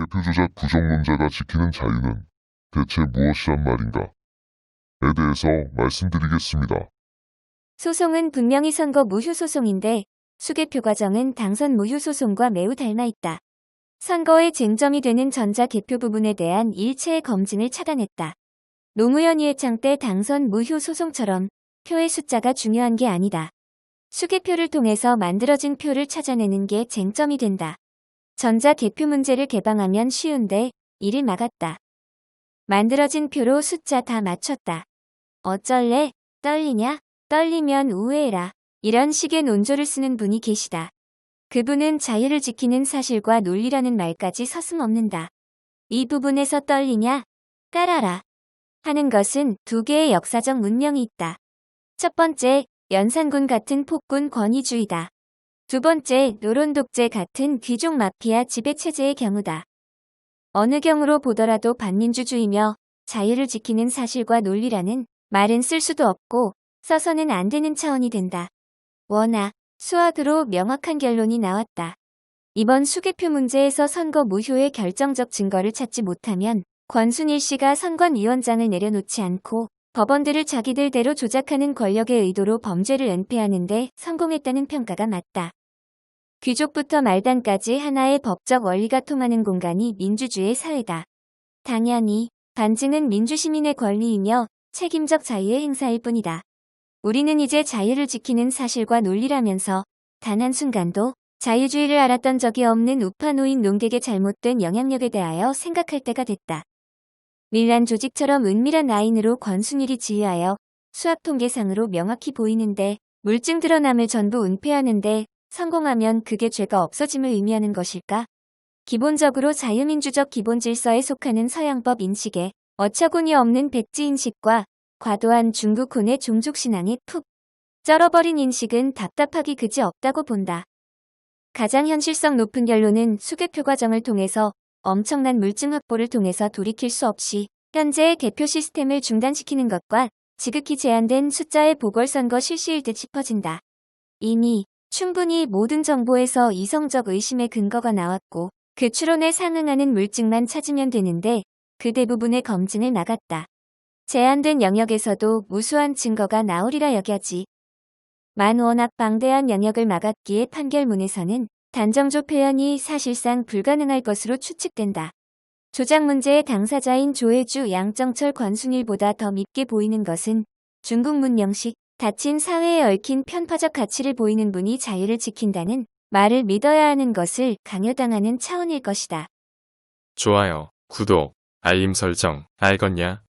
대표 조작 부정론자가 지키는 자유는 대체 무엇이란 말인가?에 대해서 말씀드리겠습니다. 소송은 분명히 선거 무효 소송인데 수개표 과정은 당선 무효 소송과 매우 닮아 있다. 선거의 쟁점이 되는 전자 개표 부분에 대한 일체의 검증을 차단했다. 노무현 이해창 때 당선 무효 소송처럼 표의 숫자가 중요한 게 아니다. 수개표를 통해서 만들어진 표를 찾아내는 게 쟁점이 된다. 전자 개표 문제를 개방하면 쉬운데 이를 막았다. 만들어진 표로 숫자 다 맞췄다. 어쩔래? 떨리냐? 떨리면 우회해라. 이런 식의 논조를 쓰는 분이 계시다. 그분은 자유를 지키는 사실과 논리라는 말까지 서슴없는다. 이 부분에서 떨리냐? 깔아라. 하는 것은 두 개의 역사적 문명이 있다. 첫 번째, 연산군 같은 폭군 권위주의다. 두 번째, 노론 독재 같은 귀족 마피아 지배체제의 경우다. 어느 경우로 보더라도 반민주주의며 자유를 지키는 사실과 논리라는 말은 쓸 수도 없고 써서는 안 되는 차원이 된다. 워낙 수학으로 명확한 결론이 나왔다. 이번 수개표 문제에서 선거 무효의 결정적 증거를 찾지 못하면 권순일 씨가 선관위원장을 내려놓지 않고 법원들을 자기들대로 조작하는 권력의 의도로 범죄를 은폐하는데 성공했다는 평가가 맞다. 귀족부터 말단까지 하나의 법적 원리가 통하는 공간이 민주주의 사회다. 당연히 반증은 민주시민의 권리이며 책임적 자유의 행사일 뿐이다. 우리는 이제 자유를 지키는 사실과 논리라면서 단 한순간도 자유주의를 알았던 적이 없는 우파 노인 농객의 잘못된 영향력에 대하여 생각할 때가 됐다. 밀란 조직처럼 은밀한 라인으로 권순일이 지휘하여 수학 통계상으로 명확히 보이는데 물증 드러남을 전부 은폐하는데 성공하면 그게 죄가 없어짐을 의미하는 것일까? 기본적으로 자유민주적 기본 질서에 속하는 서양법 인식에 어처구니 없는 백지 인식과 과도한 중국혼의 종족신앙에 푹 쩔어버린 인식은 답답하기 그지 없다고 본다. 가장 현실성 높은 결론은 수개표 과정을 통해서 엄청난 물증 확보를 통해서 돌이킬 수 없이 현재의 개표 시스템을 중단시키는 것과 지극히 제한된 숫자의 보궐선거 실시일 듯 싶어진다. 이미 충분히 모든 정보에서 이성적 의심의 근거가 나왔고 그 추론에 상응하는 물증만 찾으면 되는데 그 대부분의 검증을 나갔다. 제한된 영역에서도 무수한 증거가 나오리라 여겨지. 만 워낙 방대한 영역을 막았기에 판결문에서는 단정조 표현이 사실상 불가능할 것으로 추측된다. 조작 문제의 당사자인 조혜주 양정철 권순일보다 더 밉게 보이는 것은 중국 문명식 닫힌 사회에 얽힌 편파적 가치를 보이는 분이 자유를 지킨다는 말을 믿어야 하는 것을 강요당하는 차원일 것이다. 좋아요, 구독, 알림 설정, 알겠냐?